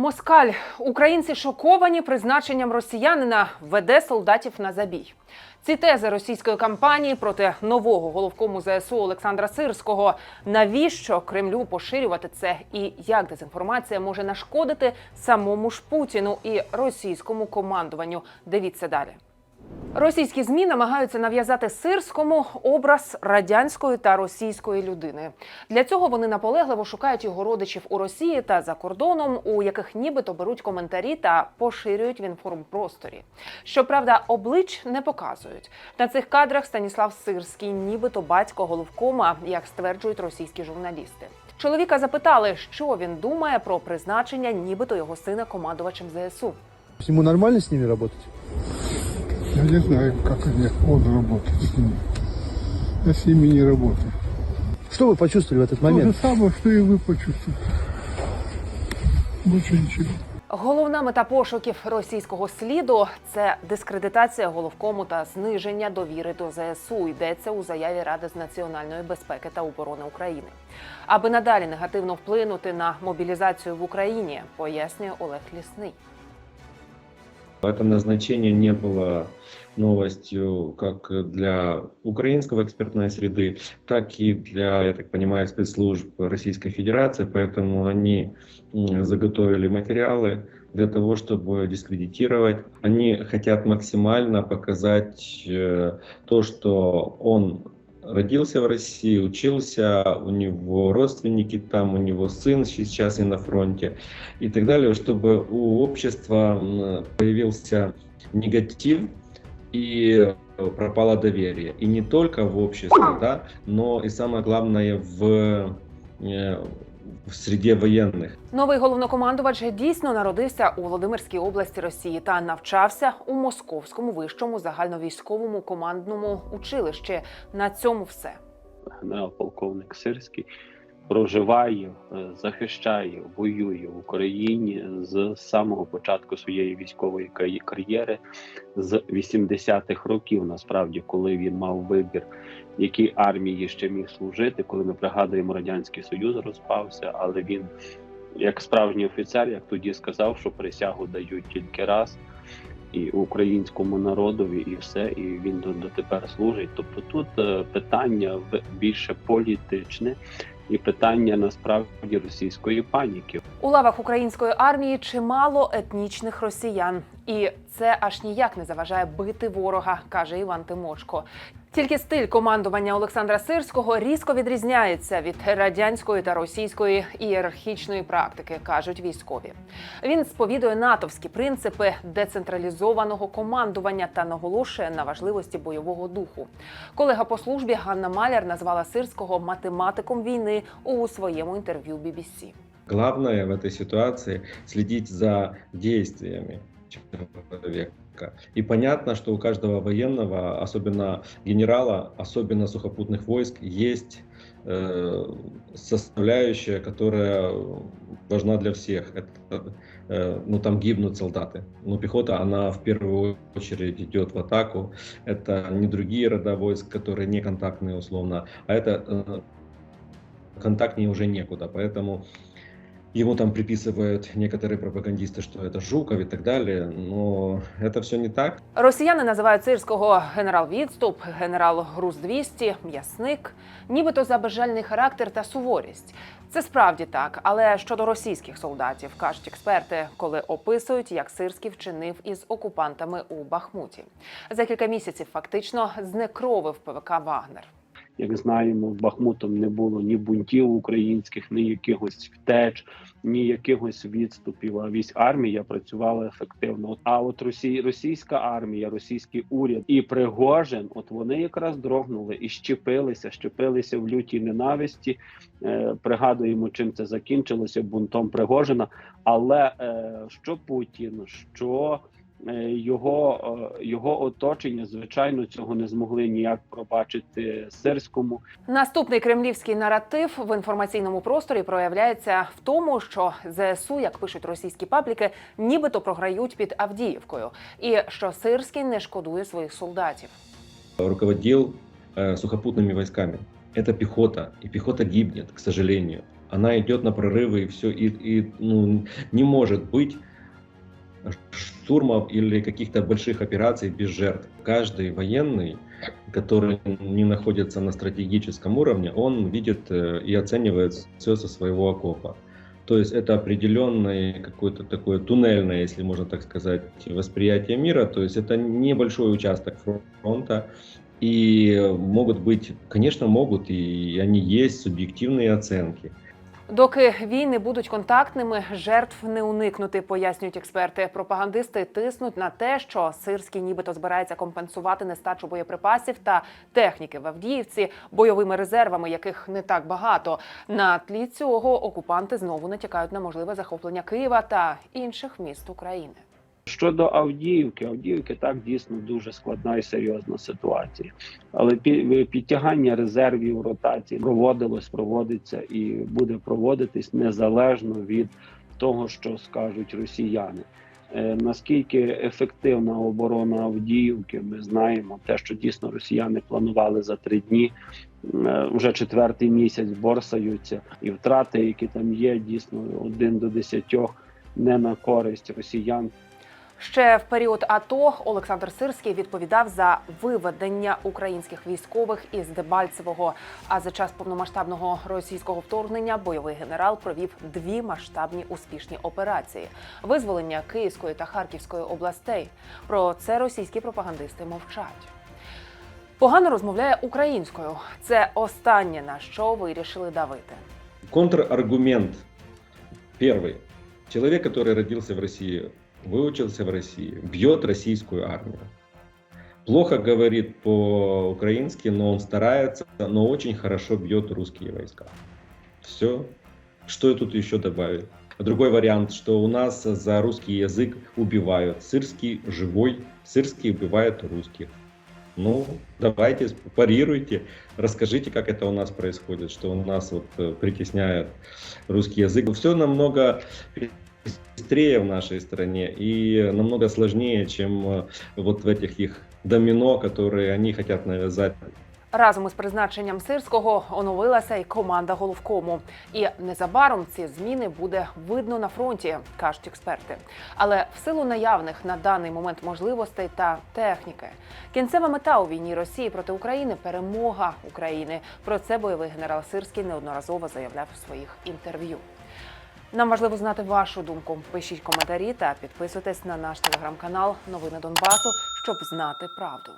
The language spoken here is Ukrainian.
Москаль. Українці шоковані призначенням росіянина веде солдатів на забій. Ці тези російської кампанії проти нового головкому ЗСУ Олександра Сирського. Навіщо Кремлю поширювати це? І як дезінформація може нашкодити самому ж Путіну і російському командуванню? Дивіться далі. Російські змі намагаються нав'язати сирському образ радянської та російської людини. Для цього вони наполегливо шукають його родичів у Росії та за кордоном, у яких нібито беруть коментарі та поширюють в інформпросторі. Щоправда, облич не показують. На цих кадрах Станіслав Сирський, нібито батько головкома, як стверджують російські журналісти. Чоловіка запитали, що він думає про призначення, нібито його сина командувачем ЗСУ. Ему нормально с ними работать? Я не знаю, как они, он работает с ними. Я с ними не работаю. Что вы почувствовали в этот То же момент? самое, что и вы почувствуете. Больше ничего. Головна мета пошуків російського сліду це дискредитація головкому та зниження довіри до ЗСУ. Йдеться у заяві Ради з національної безпеки та оборони України. Аби надалі негативно вплинути на мобілізацію в Україні, пояснює Олег Лісний. Это назначение не было новостью как для украинского экспертной среды, так и для, я так понимаю, спецслужб Российской Федерации, поэтому они заготовили материалы для того, чтобы дискредитировать. Они хотят максимально показать э, то, что он родился в России, учился, у него родственники там, у него сын сейчас и на фронте и так далее, чтобы у общества появился негатив и пропало доверие. И не только в обществе, да, но и самое главное в, э, в среде воєнних. Новий головнокомандувач дійсно народився у Володимирській області Росії та навчався у Московському вищому загальновійськовому командному училищі. На цьому все. генерал-полковник Сирський проживає, е, захищає, воює в Україні з самого початку своєї військової кар'є- кар'єри з 80-х років. Насправді, коли він мав вибір, якій армії ще міг служити, коли ми пригадуємо радянський союз розпався, але він. Як справжній офіцер, як тоді сказав, що присягу дають тільки раз і українському народові, і все, і він до- дотепер служить. Тобто тут е, питання більше політичне і питання насправді російської паніки. У лавах української армії чимало етнічних росіян, і це аж ніяк не заважає бити ворога, каже Іван Тимошко. Тільки стиль командування Олександра Сирського різко відрізняється від радянської та російської ієрархічної практики, кажуть військові. Він сповідує натовські принципи децентралізованого командування та наголошує на важливості бойового духу. Колега по службі Ганна Маляр назвала Сирського математиком війни у своєму інтерв'ю BBC. Главное в этой ситуации следить за действиями человека. И понятно, что у каждого военного, особенно генерала, особенно сухопутных войск, есть э, составляющая, которая важна для всех. Это, э, ну, там гибнут солдаты. Но пехота, она в первую очередь идет в атаку. Это не другие рода войск, которые не контактные условно, а это э, контактнее уже некуда. Поэтому Ему там приписывают некоторые пропагандисты, что это Жуков и так далее, но это все не так. Росіяни називають сирського генерал відступ, генерал груз 200 м'ясник, нібито за безжальний характер та суворість. Це справді так, але щодо російських солдатів кажуть експерти, коли описують, як сирський вчинив із окупантами у Бахмуті. За кілька місяців фактично знекровив ПВК Вагнер. Як знаємо, Бахмутом не було ні бунтів українських, ні якихось втеч, ні якихось відступів. А військ армія працювала ефективно. А от Росій, російська армія, російський уряд і Пригожин, от вони якраз дрогнули і щепилися, щепилися в лютій ненависті. Е, пригадуємо, чим це закінчилося бунтом Пригожина. Але е, що Путін, що його, е, його оточення, звичайно, цього не змогли ніяк пробачити сирському. Наступний кремлівський наратив в інформаційному просторі проявляється в тому, що ЗСУ, як пишуть російські пабліки, нібито програють під Авдіївкою, і що Сирський не шкодує своїх солдатів. Руководил э, сухопутными войсками. Это пехота, и пехота гибнет, к сожалению. она идет на прорывы и все, и, и ну, не может быть Штурмов или каких-то больших операций без жертв. Каждый военный, который не находится на стратегическом уровне, он видит э, и оценивает все со своего окопа. То есть это определенное какое-то такое туннельное, если можно так сказать, восприятие мира. То есть это небольшой участок фронта. И могут быть, конечно, могут, и они есть субъективные оценки. Доки війни будуть контактними, жертв не уникнути, пояснюють експерти. Пропагандисти тиснуть на те, що Сирський нібито збирається компенсувати нестачу боєприпасів та техніки в Авдіївці бойовими резервами, яких не так багато. На тлі цього окупанти знову натякають на можливе захоплення Києва та інших міст України. Щодо Авдіївки, Авдіївки так дійсно дуже складна і серйозна ситуація. Але підтягання резервів ротації проводилось, проводиться і буде проводитись незалежно від того, що скажуть росіяни. Е, Наскільки ефективна оборона Авдіївки, ми знаємо те, що дійсно росіяни планували за три дні. Е, Вже четвертий місяць борсаються, і втрати, які там є, дійсно один до десятьох не на користь росіян. Ще в період АТО Олександр Сирський відповідав за виведення українських військових із Дебальцевого. А за час повномасштабного російського вторгнення бойовий генерал провів дві масштабні успішні операції: визволення Київської та Харківської областей. Про це російські пропагандисти мовчать. Погано розмовляє українською. Це останнє на що вирішили давити. Контраргумент. Первый. Человек, который родился в России, выучился в России, бьет российскую армию. Плохо говорит по-украински, но он старается, но очень хорошо бьет русские войска. Все. Что тут еще добавить? Другой вариант, что у нас за русский язык убивают. Сырский живой, сырский убивает русских. Ну, давайте, парируйте, расскажите, как это у нас происходит, что у нас вот э, притесняют русский язык. Все намного быстрее в нашей стране и намного сложнее, чем э, вот в этих их домино, которые они хотят навязать Разом із призначенням сирського оновилася й команда головкому. І незабаром ці зміни буде видно на фронті, кажуть експерти. Але в силу наявних на даний момент можливостей та техніки, кінцева мета у війні Росії проти України перемога України. Про це бойовий генерал Сирський неодноразово заявляв у своїх інтерв'ю. Нам важливо знати вашу думку. Пишіть коментарі та підписуйтесь на наш телеграм-канал Новини Донбасу, щоб знати правду.